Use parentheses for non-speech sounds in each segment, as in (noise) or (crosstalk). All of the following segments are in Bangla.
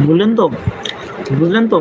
বুঝলেন তো বুঝলেন তো?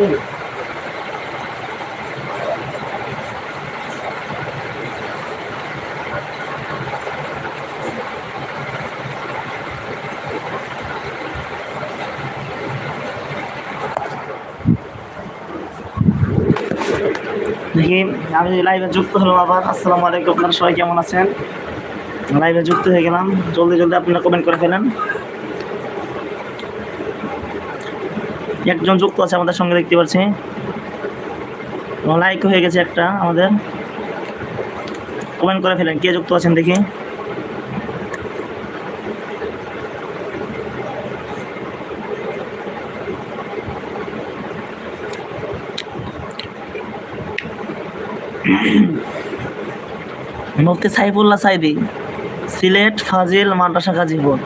দেখি আমি লাইভে যুক্ত হলাম আবার। আসসালামু আলাইকুম আপনারা সবাই কেমন আছেন? লাইভে যুক্ত হয়ে গেলাম। জলদি জলদি আপনারা কমেন্ট করে ফেলেন। একজন যুক্ত আছে আমাদের সঙ্গে, দেখতে পাচ্ছি। লাইক হয়ে গেছে একটা আমাদের। কমেন্ট করে ফেলেন, কে যুক্ত আছেন দেখি। মুফতি সাইফুল্লাহ সাইদি, সিলেট ফাজিল মাদ্রাসা গাজীপুর।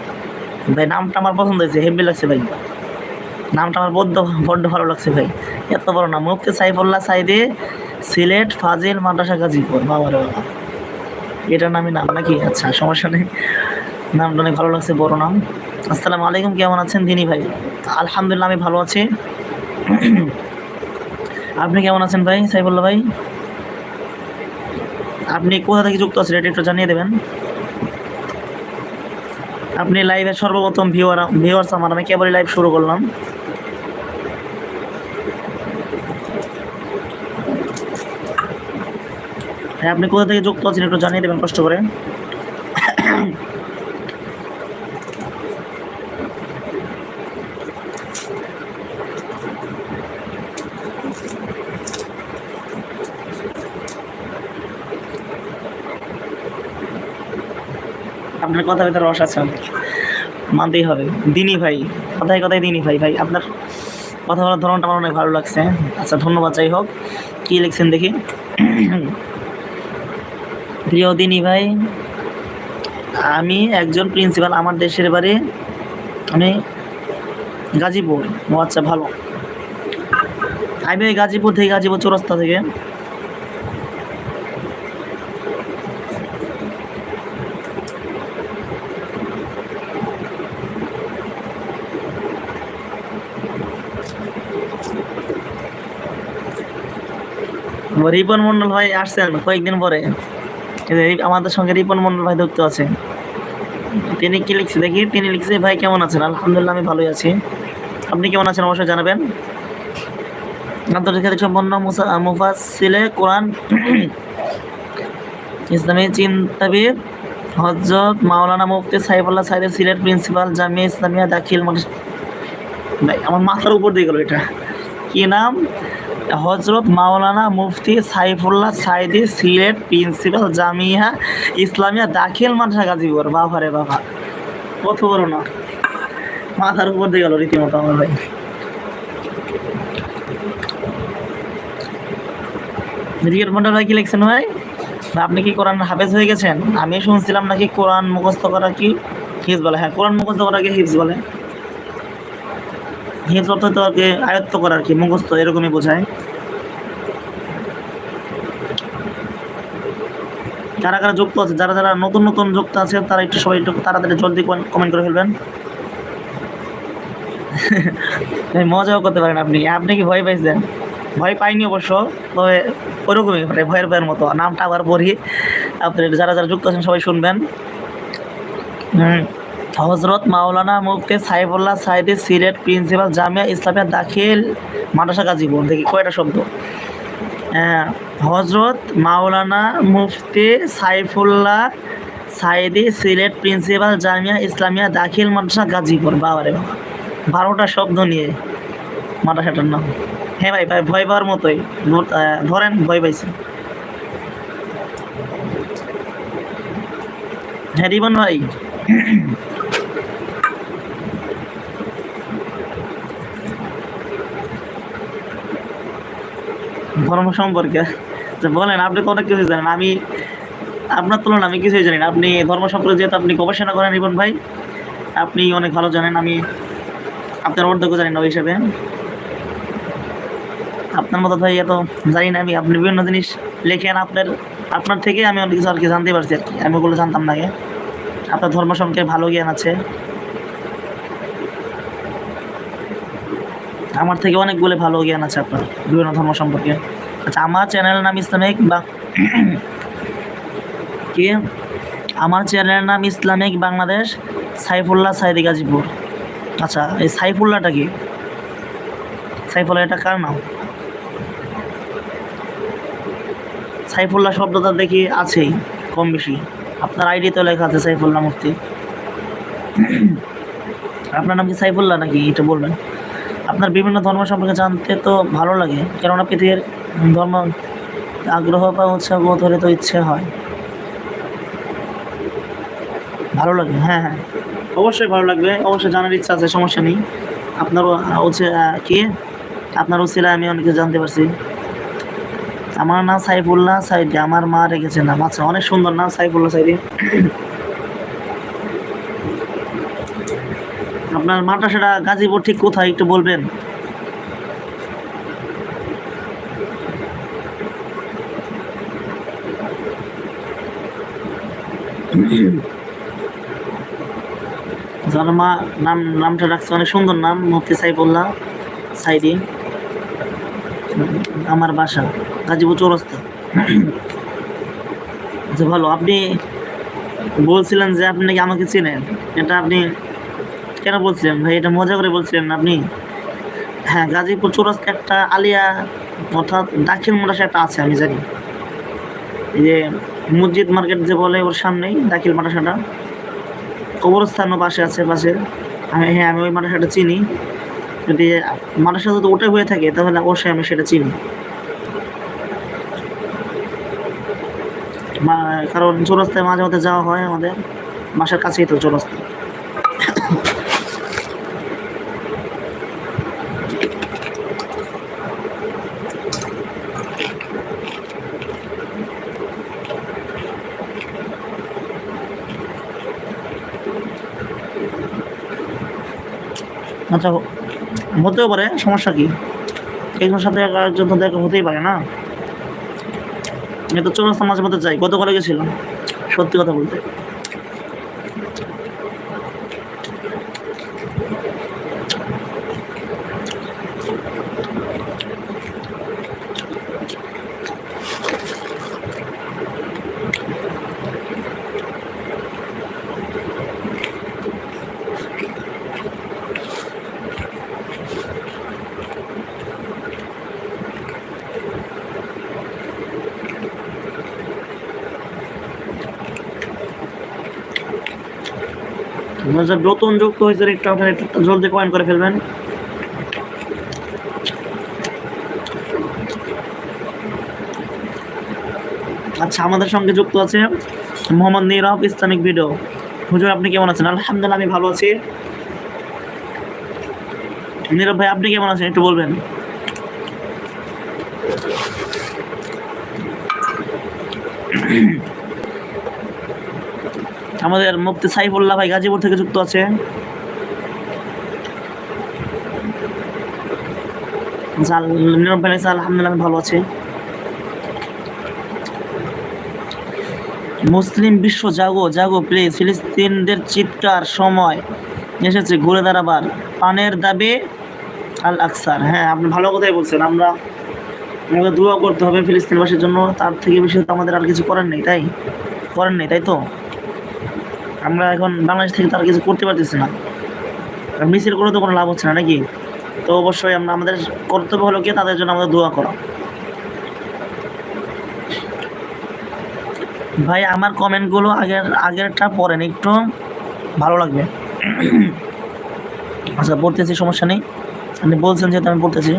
ভাই, নামটা আমার পছন্দ হয়েছে, হেভি লাগছে ভাই। নামটা আমার বড্ড বড্ড ভালো লাগছে ভাই। এত বড় নাম। মুফতি সাইফুল্লাহ সাইদে, সিলেট ফাজিল মাদ্রাসা গাজীপুর। বাবা রে বাবা। এটার নামই নাম নাকি? আচ্ছা সমস্যা নেই। নামটা অনেক ভালো লাগছে, বড় নাম। আসসালামু আলাইকুম, কেমন আছেন দিনী ভাই? আলহামদুলিল্লাহ, আমি ভালো আছি। আপনি কেমন আছেন ভাই, সাইফুল্লাহ ভাই? আপনি কোথা থেকে যুক্ত আছেন, এটা একটু জানিয়ে দেবেন। আপনি লাইভের সর্বপ্রথম ভিউয়ার ভিউয়ার্স আমার, আমি কেবলই লাইভ শুরু করলাম। হ্যাঁ আপনি কোথা থেকে যুক্ত আছেন একটু জানিয়ে দেবেন কষ্ট করে। আপনার কথা ভিতরে রস আছে। মানতেই হবে। দিনী ভাই, কথায় কথায় দিনী ভাই ভাই, আপনার কথা বলার ধরনটা আমার অনেক ভালো লাগছে। আচ্ছা ধন্যবাদ, যাই হোক। কী লিখছেন দেখি? প্রিয় দিনী ভাই, আমি একজন প্রিন্সিপাল আমার দেশের বাড়ি, আমি গাজীপুর ও আচ্ছা ভালো আমি গাজীপুর থেকে গাজীপুর চৌরাস্তা থেকে। রিপন মন্ডল ভাই আসছেন কয়েকদিন পরে। আমাদের সঙ্গে রিপন মন্ডল ভাই যুক্ত আছে। তিনি কি লিখছে? দেখি, তিনি লিখছে, ভাই, কেমন আছেন? আলহামদুলিল্লাহ, আমি ভালোই আছি। আপনি কেমন আছেন? অবশ্যই জানাবেন। আন্তর্জাতিক সম্পন্ন মুফাসিলে কোরআন (clears throat) ইসলামী চিন্তাবিদ হজরত মাওলানা মুফতি সাইফুল্লাহ সাইদের সিলেট প্রিন্সিপাল জামিয়া ইসলামিয়া দাখিল ভাই, আমার মাথার উপর দিয়ে গেল এটা। কি নাম? হজরত মাওলানা মুফতি সাইফুল্লাহ সাইদি, সিলেট প্রিন্সিপাল জামিয়া ইসলামিয়া, দাখিল মাদ্রাসা গাজীপুর। বাবা রে বাবা। কত বড় না। মাথার উপর দিয়ে গেল রীতিমতো আমার ভাই। রিয়ের মন্ডল ভাই কি লিখছেন ভাই? আপনি কি কোরআন হাফেজ হয়ে গেছেন? আমি শুনছিলাম নাকি কোরআন মুখস্থ করা কি হিফজ বলে? হ্যাঁ কোরআন মুখস্থ করা কি হিফজ বলে? হিফজ অর্থ তো কি আয়ত্ত করা আর কি মুখস্থ এরকমই বোঝায়? কারা কারা যুক্ত আছে? যারা যারা নতুন নতুন যুক্ত আছে, তারা একটু সবাই একটু তাড়াতাড়ি জলদি কমেন্ট করে ফেলবেন। (laughs) মজাও করতে পারেন আপনি। আপনি কি ভয় পাইছেন? ভয় পাইনি অবশ্য, তবে ওরকমই মানে ভয়ের ভয়ের মতো। নামটা আবার পড়ি। আপনার যারা যারা যুক্ত আছেন, সবাই শুনবেন। হুম। হজরত মাওলানা মুফতি সাইফুল্লাহ সাইদি সিলেট প্রিন্সিপাল জামিয়া ইসলামিয়া দাখিল মাদ্রাসা গাজীপুর। দেখি কয়টা শব্দ? হ্যাঁ, হজরত মাওলানা মুফতি সাইফুল্লাহ সাইদি সিলেট প্রিন্সিপাল জামিয়া ইসলামিয়া দাখিল মাদ্রাসা গাজীপুর। বাবারে বাবা বারোটা শব্দ নিয়ে মাদ্রাসাটার নাম। হ্যাঁ ভাই ভাই ভয় পাওয়ার মতোই। ধরেন ভয় পাইছে। হ্যাঁ রিবন ভাই। ধর্ম সম্পর্কে। যে বলেন, আপনি তো অনেক কিছু জানেন। আমি, আপনার তুলনায় আমি কিছুই জানি না। আপনি ধর্ম সম্পর্কে যেহেতু আপনি গবেষণা করেন রিবন ভাই, আপনি অনেক ভালো জানেন। আমি আপনার অর্ধেক জানি না ওই হিসাবে। আপনার মতো ভাই এত জানি না আমি। আপনি বিভিন্ন জিনিস লেখেন, আপনার আপনার থেকে আমি অনেক কিছু আর কি জানতে পারছি আর কি। আমি ওগুলো জানতাম না আগে। আপনার ধর্ম সম্পর্কে ভালো জ্ঞান আছে। আমার থেকে অনেকগুলো ভালো জ্ঞান আছে আপনার, বিভিন্ন ধর্ম সম্পর্কে। আচ্ছা আমার চ্যানেলের নাম ইসলামিক বা (clears throat) কি? আমার চ্যানেলের নাম ইসলামিক বাংলাদেশ, সাইফুল্লাহ সাইদি গাজীপুর। আচ্ছা এই সাইফুল্লাহটা কি? সাইফুল্লাহ এটা কার নাম? সাইফুল্লাহ শব্দটা দেখি আছেই, কম বেশি। আপনার আইডিতে লেখা আছে সাইফুল্লাহ মুফতি। (clears throat) আপনার নাম কি সাইফুল্লাহ নাকি? এটা বলবেন। আপনার বিভিন্ন ধর্ম সম্পর্কে জানতে তো ভালো লাগে, কেননা পৃথিবীর ধর্ম আগ্রহ বা উৎসাহ ধরে তো ইচ্ছে হয়। ভালো লাগে? হ্যাঁ হ্যাঁ। অবশ্যই ভালো লাগবে, অবশ্যই জানার ইচ্ছা আছে, সমস্যা নেই। আপনারও হচ্ছে কি? আপনার উচিলা আমি অনেক জানতে পারছি। আমার নাম সাইফুল্লাহ সাইদি, আমার মা রেখেছে নাম আচ্ছা অনেক সুন্দর নাম সাইফুল্লাহ সাইদি। আপনার মাটা সেটা গাজীপুর ঠিক কোথায় একটু বলবেন? যার মা নাম, নামটা রাখছে অনেক সুন্দর নাম, মুফতি সাইফুল্লাহ সাইদি। আমার বাসা, গাজীপুর চৌরাস্তা। আচ্ছা ভালো। আপনি বলছিলেন যে আপনি নাকি আমাকে চেনেন। এটা আপনি কেন বলছিলেন? ভাই, এটা মজা করে বলছিলেন আপনি। হ্যাঁ গাজীপুর চৌরাস্তা একটা আলিয়া, অর্থাৎ দাখিল মাদ্রাসা একটা আছে, আমি জানি। যে মসজিদ মার্কেট যে বলে, ওর সামনেই দাখিল মাদ্রাসাটা। কবরস্থানও পাশে আছে পাশে আমি হ্যাঁ আমি ওই মাদ্রাসাটা চিনি। যদি মাদ্রাসা যদি ওটা হয়ে থাকে, তাহলে অবশ্যই আমি সেটা চিনি। কারণ চৌরাস্তায় মাঝে মধ্যে যাওয়া হয় আমাদের। বাসার কাছেই তো চৌরাস্তা। আচ্ছা হতেও পারে, সমস্যা কি? একজন সাথে একজন তো দেখা হতেই পারে না। তো চৌরাস্তা মাঝে মধ্যে যাই গতকালে গেছিলাম, সত্যি কথা বলতে। যে নতুন যুক্ত হয়েছে একটু আপনার একটু জলদি কয়েন করে ফেলবেন। আচ্ছা আমাদের সঙ্গে যুক্ত আছে মোহাম্মদ নীরব ইসলামিক ভিডিও। হুজুর, আপনি কেমন আছেন? আলহামদুলিল্লাহ, আমি ভালো আছি। নীরব ভাই, আপনি কেমন আছেন? একটু বলবেন। আমাদের মুফতি সাইফুল্লাহ ভাই গাজীপুর থেকে যুক্ত আছে। আলহামদুলিল্লাহ ভালো আছে। মুসলিম বিশ্ব জাগো জাগো প্লিজ ফিলিস্তিনদের চিৎকার সময় এসেছে ঘুরে দাঁড়াবার। পানের দাবি আল আকসার। হ্যাঁ আপনি ভালো কথাই বলছেন। আমরা আমাদের দোয়া করতে হবে ফিলিস্তিনবাসীর জন্য। তার থেকে বেশি আমাদের আর কিছু করার নেই, তাই? করার নেই, তাই তো? আমরা এখন বাংলাদেশ থেকে তারা কিছু করতে পারতেছি না। আর মিছিল করে তো কোনো লাভ হচ্ছে না নাকি? তো অবশ্যই আমরা আমাদের কর্তব্য হলো কি তাদের জন্য আমাদের দোয়া করা। ভাই, আমার কমেন্টগুলো আগের, আগেরটা পড়েন একটু। ভালো লাগবে। আচ্ছা পড়তেছি, সমস্যা নেই। আপনি বলছেন যেহেতু আমি পড়তেছি।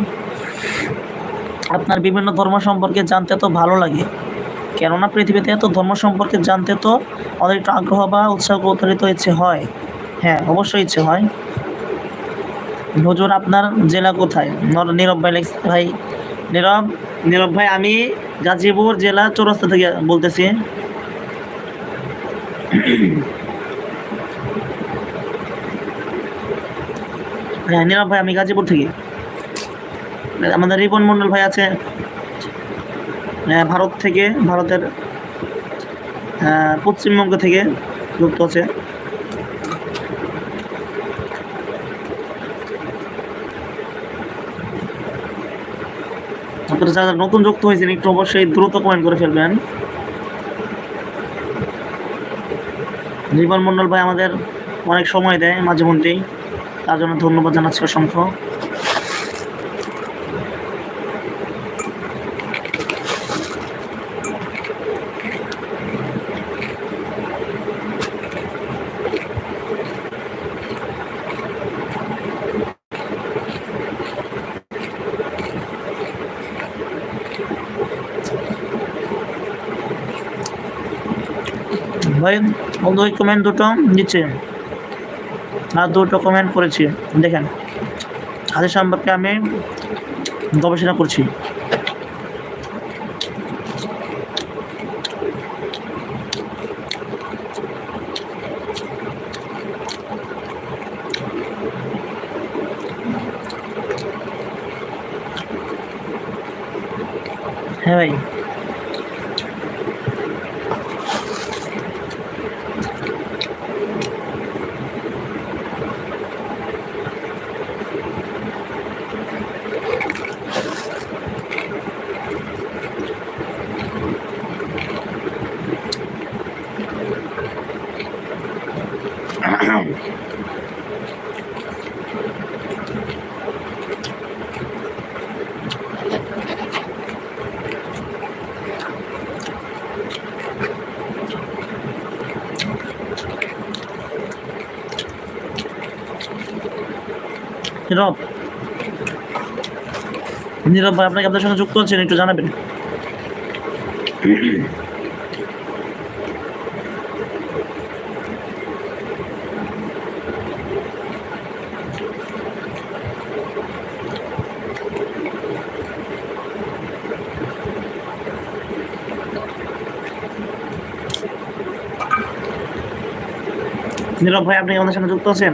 আপনার বিভিন্ন ধর্ম সম্পর্কে জানতে তো ভালো লাগে। কেননা পৃথিবীতে এত ধর্ম সম্পর্কে জানতে তো আমাদের একটু আগ্রহ বা উৎসাহ কৌতলিত ইচ্ছে হয়। হ্যাঁ অবশ্যই ইচ্ছে হয়। হুজুর, আপনার জেলা কোথায়? নর- নীরব ভাই ভাই, নীরব নীরব ভাই, আমি গাজীপুর জেলা চৌরাস্তা থেকে বলতেছি। হ্যাঁ নীরব ভাই, আমি গাজীপুর থেকে। আমাদের রিপন মণ্ডল ভাই আছে। ভারত থেকে, ভারতের পশ্চিমবঙ্গ থেকে যুক্ত আছে। আপনারা যারা নতুন যুক্ত হয়েছেন, একটু অবশ্যই দ্রুত কমেন্ট করে ফেলবেন। রিপন মণ্ডল ভাই আমাদের অনেক সময় দেয়, মাঝে মধ্যেই। তার জন্য ধন্যবাদ জানাচ্ছি অসংখ্য। বন্ধু ওই কমেন্ট দুটো নিচে। আর দুটো কমেন্ট করেছি। দেখেন হাতের সম্পর্কে আমি গবেষণা করছি। হ্যাঁ ভাই। নীরব। নীরব ভাই, আপনাকে আপনার সঙ্গে যুক্ত আছেন একটু জানাবেন। নীরব ভাই, আপনি আমাদের সঙ্গে যুক্ত আছেন?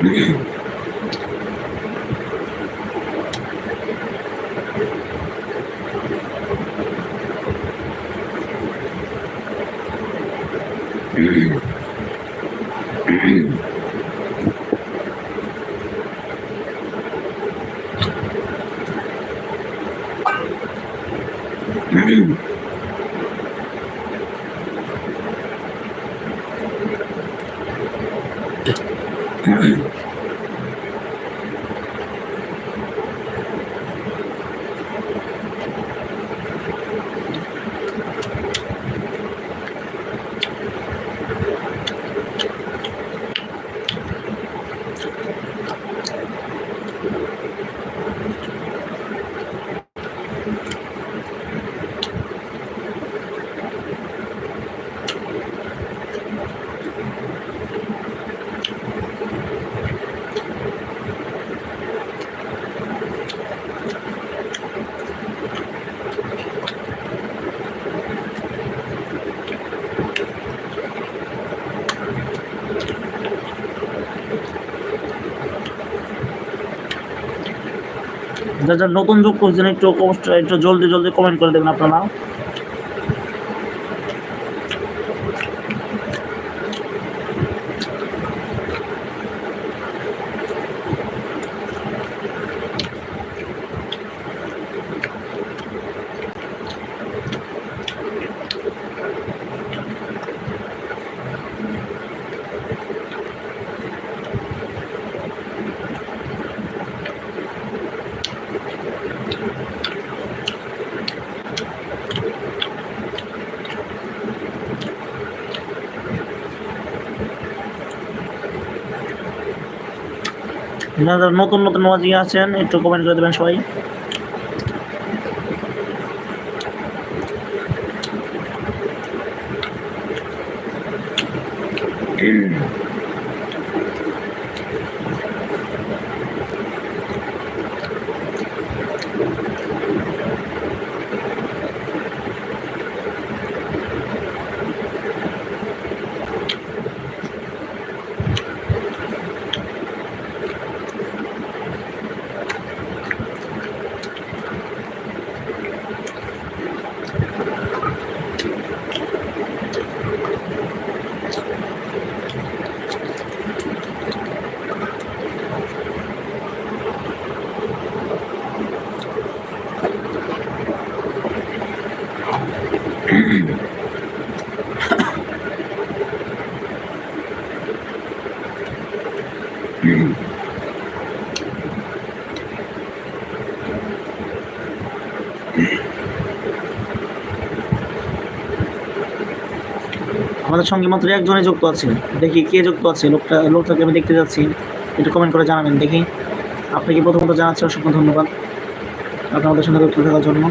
Thank you. (coughs) যারা নতুন যোগ করছেন একটু একটু জলদি জলদি কমেন্ট করে দেবেন আপনারা। যারা নতুন নতুন ওয়াজি আছেন একটু কমেন্ট করে দেবেন সবাই। আমাদের সঙ্গে মাত্র একজনই যুক্ত আছে। দেখি কে যুক্ত আছে। লোকটা, লোকটাকে আমি দেখতে যাচ্ছি। একটু কমেন্ট করে জানাবেন। দেখি আপনাকে প্রথমত জানাচ্ছি অসংখ্য ধন্যবাদ। আপনাদের সঙ্গে যুক্ত থাকার জন্য।